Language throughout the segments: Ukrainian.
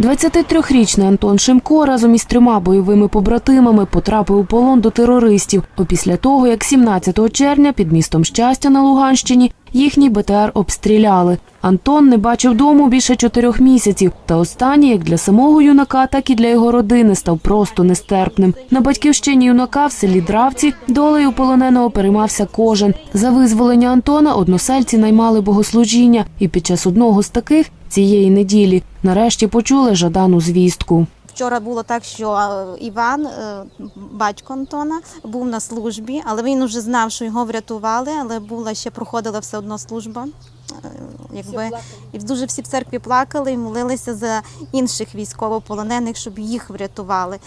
23-річний Антон Шимко разом із трьома бойовими побратимами потрапив у полон до терористів. Опісля того, як 17 червня під містом Щастя на Луганщині їхній БТР обстріляли. Антон не бачив дому більше чотирьох місяців. Та останній, як для самого юнака, так і для його родини, став просто нестерпним. На батьківщині юнака в селі Дравці долею полоненого переймався кожен. За визволення Антона односельці наймали богослужіння, і під час одного з таких цієї неділі нарешті почули жадану звістку. Вчора було так, що Іван, е, батько Антона, був на службі, але він вже знав, що його врятували, але була ще проходила все одно служба. Е, Якби і дуже всі в церкві плакали і молилися за інших військовополонених, щоб їх врятували.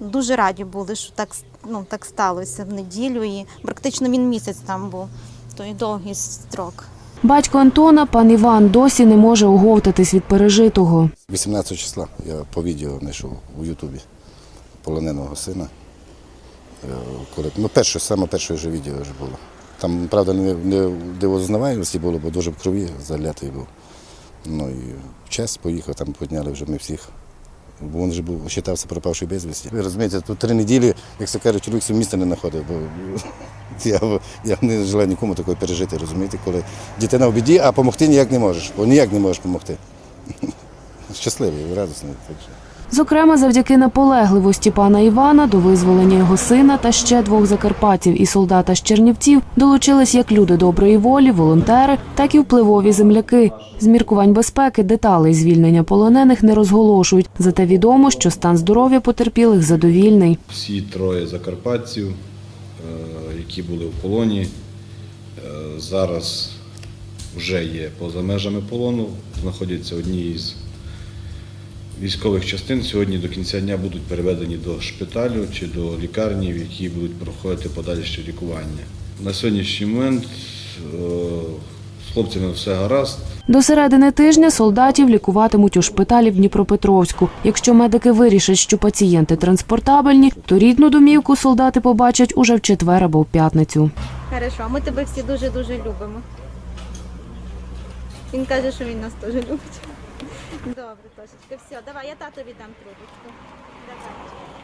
Дуже раді були, що так ну так сталося в неділю, і практично він місяць там був. Той довгий строк. Батько Антона, пан Іван, досі не може оговтатись від пережитого. 18 числа я по відео знайшов у Ютубі полоненого сина. Е, ну, перше, саме перше вже відео вже було. Там, правда, не, не дивознаваємості було, бо дуже в крові залятий був. Ну і в час поїхав, там підняли вже ми всіх. Бо він вже був вважався пропавший безвісті. Ви розумієте, тут три неділі, як це кажуть, чоловік міста не знаходив. Бо я, я не желаю нікому такого пережити, розумієте, коли дитина в біді, а допомогти ніяк не можеш, бо ніяк не можеш допомогти. Щасливий, радісний. Зокрема, завдяки наполегливості пана Івана до визволення його сина та ще двох закарпатців і солдата з Чернівців долучились як люди доброї волі, волонтери, так і впливові земляки. З міркувань безпеки деталей звільнення полонених не розголошують. Зате відомо, що стан здоров'я потерпілих задовільний. Всі троє закарпатців, е, які були в полоні, е, зараз вже є поза межами полону, знаходяться одні із військових частин. Сьогодні до кінця дня будуть переведені до шпиталю чи до лікарні, в які будуть проходити подальше лікування. На сьогоднішній момент е, з хлопцями все гаразд. До середини тижня солдатів лікуватимуть у шпиталі в Дніпропетровську. Якщо медики вирішать, що пацієнти транспортабельні, то рідну домівку солдати побачать уже в четвер або в п'ятницю. Хорошо, ми тебе всі дуже-дуже любимо. Він каже, що він нас теж любить. Добре, Тошечка, все, давай, я татові дам трубочку. Давай.